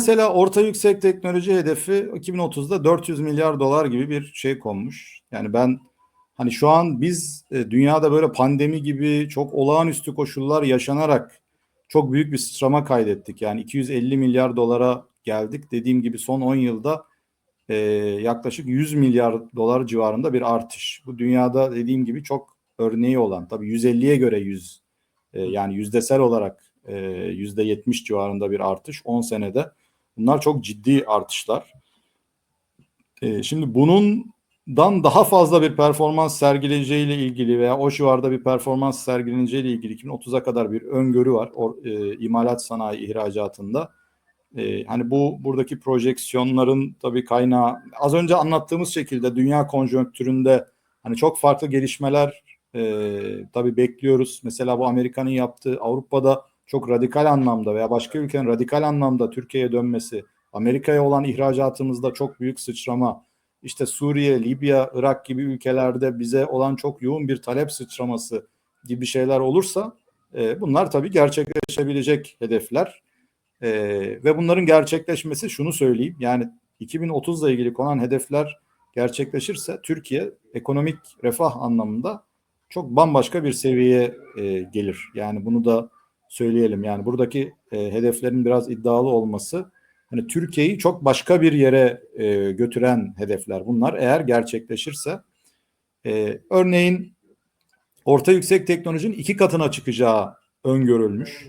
mesela orta yüksek teknoloji hedefi 2030'da 400 milyar dolar gibi bir şey konmuş. Yani ben hani şu an biz e, dünyada böyle pandemi gibi çok olağanüstü koşullar yaşanarak çok büyük bir sıçrama kaydettik. Yani 250 milyar dolara geldik. Dediğim gibi son 10 yılda e, yaklaşık 100 milyar dolar civarında bir artış. Bu dünyada dediğim gibi çok örneği olan tabii 150'ye göre 100 e, yani yüzdesel olarak e, yüzde 70 civarında bir artış 10 senede. Bunlar çok ciddi artışlar. E, şimdi bundan daha fazla bir performans sergileyeceğiyle ilgili veya o civarda bir performans sergileneceğiyle ilgili 2030'a kadar bir öngörü var. O, e, imalat sanayi ihracatında. E, hani bu buradaki projeksiyonların tabii kaynağı az önce anlattığımız şekilde dünya konjonktüründe hani çok farklı gelişmeler e, tabii bekliyoruz. Mesela bu Amerika'nın yaptığı Avrupa'da çok radikal anlamda veya başka ülkenin radikal anlamda Türkiye'ye dönmesi, Amerika'ya olan ihracatımızda çok büyük sıçrama, işte Suriye, Libya, Irak gibi ülkelerde bize olan çok yoğun bir talep sıçraması gibi şeyler olursa e, bunlar tabii gerçekleşebilecek hedefler. E, ve bunların gerçekleşmesi şunu söyleyeyim yani 2030 ile ilgili konan hedefler gerçekleşirse Türkiye ekonomik refah anlamında çok bambaşka bir seviyeye e, gelir. Yani bunu da söyleyelim. Yani buradaki e, hedeflerin biraz iddialı olması hani Türkiye'yi çok başka bir yere e, götüren hedefler bunlar eğer gerçekleşirse. E, örneğin orta yüksek teknolojinin iki katına çıkacağı öngörülmüş.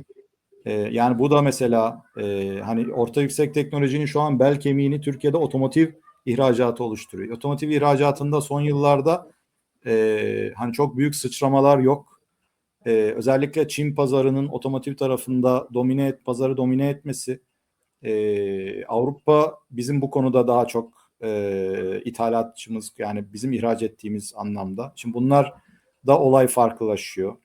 E, yani bu da mesela e, hani orta yüksek teknolojinin şu an bel kemiğini Türkiye'de otomotiv ihracatı oluşturuyor. Otomotiv ihracatında son yıllarda e, hani çok büyük sıçramalar yok. E, özellikle Çin pazarının otomotiv tarafında domine et, pazarı domine etmesi. E, Avrupa bizim bu konuda daha çok e, ithalatçımız yani bizim ihraç ettiğimiz anlamda. Şimdi bunlar da olay farklılaşıyor.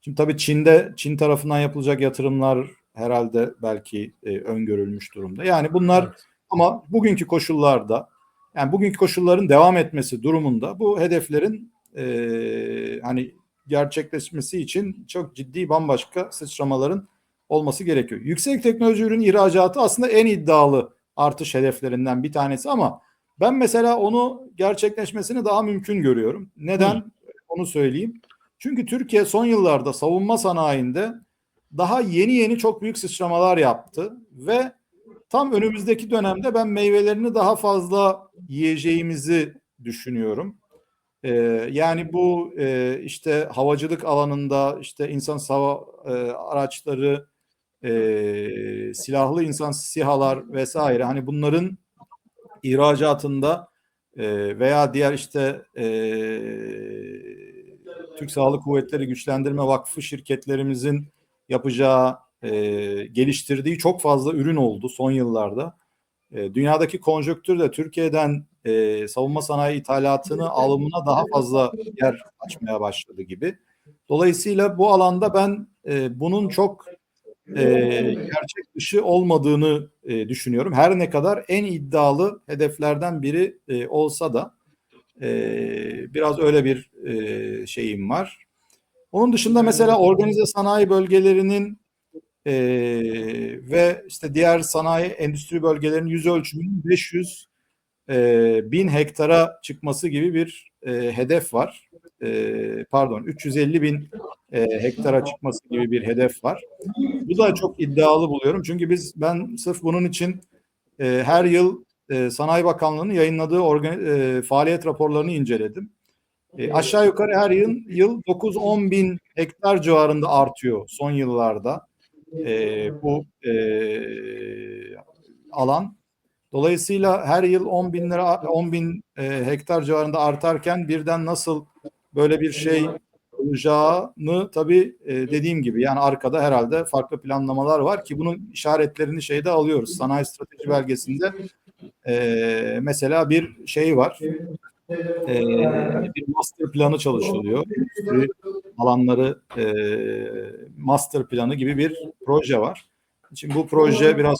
Şimdi tabii Çin'de Çin tarafından yapılacak yatırımlar herhalde belki e, öngörülmüş durumda. Yani bunlar evet. ama bugünkü koşullarda yani bugünkü koşulların devam etmesi durumunda bu hedeflerin e, hani gerçekleşmesi için çok ciddi bambaşka sıçramaların olması gerekiyor. Yüksek teknoloji ürün ihracatı aslında en iddialı artış hedeflerinden bir tanesi ama ben mesela onu gerçekleşmesini daha mümkün görüyorum. Neden? Hı. Onu söyleyeyim. Çünkü Türkiye son yıllarda savunma sanayinde daha yeni yeni çok büyük sıçramalar yaptı ve tam önümüzdeki dönemde ben meyvelerini daha fazla yiyeceğimizi düşünüyorum. E, yani bu e, işte havacılık alanında işte insan hava e, araçları, e, silahlı insan sihalar vesaire hani bunların ihracatında e, veya diğer işte e, Türk Sağlık Kuvvetleri Güçlendirme Vakfı şirketlerimizin yapacağı e, geliştirdiği çok fazla ürün oldu son yıllarda. E, dünyadaki konjöktür de Türkiye'den e, savunma sanayi ithalatını alımına daha fazla yer açmaya başladı gibi. Dolayısıyla bu alanda ben e, bunun çok e, gerçek dışı olmadığını e, düşünüyorum. Her ne kadar en iddialı hedeflerden biri e, olsa da e, biraz öyle bir e, şeyim var. Onun dışında mesela organize sanayi bölgelerinin e, ve işte diğer sanayi endüstri bölgelerinin yüz ölçümünün 500 e, bin hektara çıkması gibi bir e, hedef var. E, pardon 350 bin e, hektara çıkması gibi bir hedef var. Bu da çok iddialı buluyorum. Çünkü biz ben sırf bunun için e, her yıl e, Sanayi Bakanlığı'nın yayınladığı organ, e, faaliyet raporlarını inceledim. E, aşağı yukarı her yıl, yıl 9-10 bin hektar civarında artıyor son yıllarda e, bu e, alan. Dolayısıyla her yıl 10 bin lira 10 bin e, hektar civarında artarken birden nasıl böyle bir şey olacağını tabii e, dediğim gibi yani arkada herhalde farklı planlamalar var ki bunun işaretlerini şeyde alıyoruz. Sanayi strateji belgesinde e, mesela bir şey var. E, bir master planı çalışılıyor. Endüstri alanları e, master planı gibi bir proje var. Şimdi bu proje biraz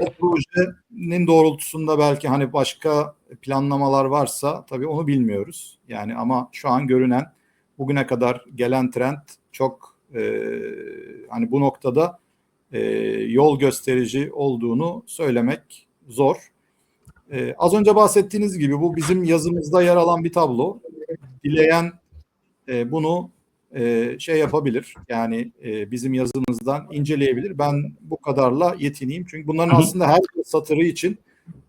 o projenin doğrultusunda belki hani başka planlamalar varsa tabii onu bilmiyoruz. Yani ama şu an görünen bugüne kadar gelen trend çok e, hani bu noktada e, yol gösterici olduğunu söylemek zor. E, az önce bahsettiğiniz gibi bu bizim yazımızda yer alan bir tablo. Dileyen e, bunu e, şey yapabilir. Yani e, bizim yazımızdan inceleyebilir. Ben bu kadarla yetineyim. Çünkü bunların Hı hı. aslında her satırı için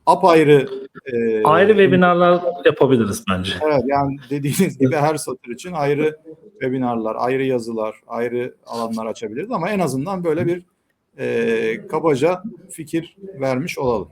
apayrı e, Ayrı webinarlar yapabiliriz bence. Evet yani dediğiniz gibi her satır için ayrı webinarlar, ayrı yazılar, ayrı alanlar açabiliriz ama en azından böyle bir e, kabaca fikir vermiş olalım.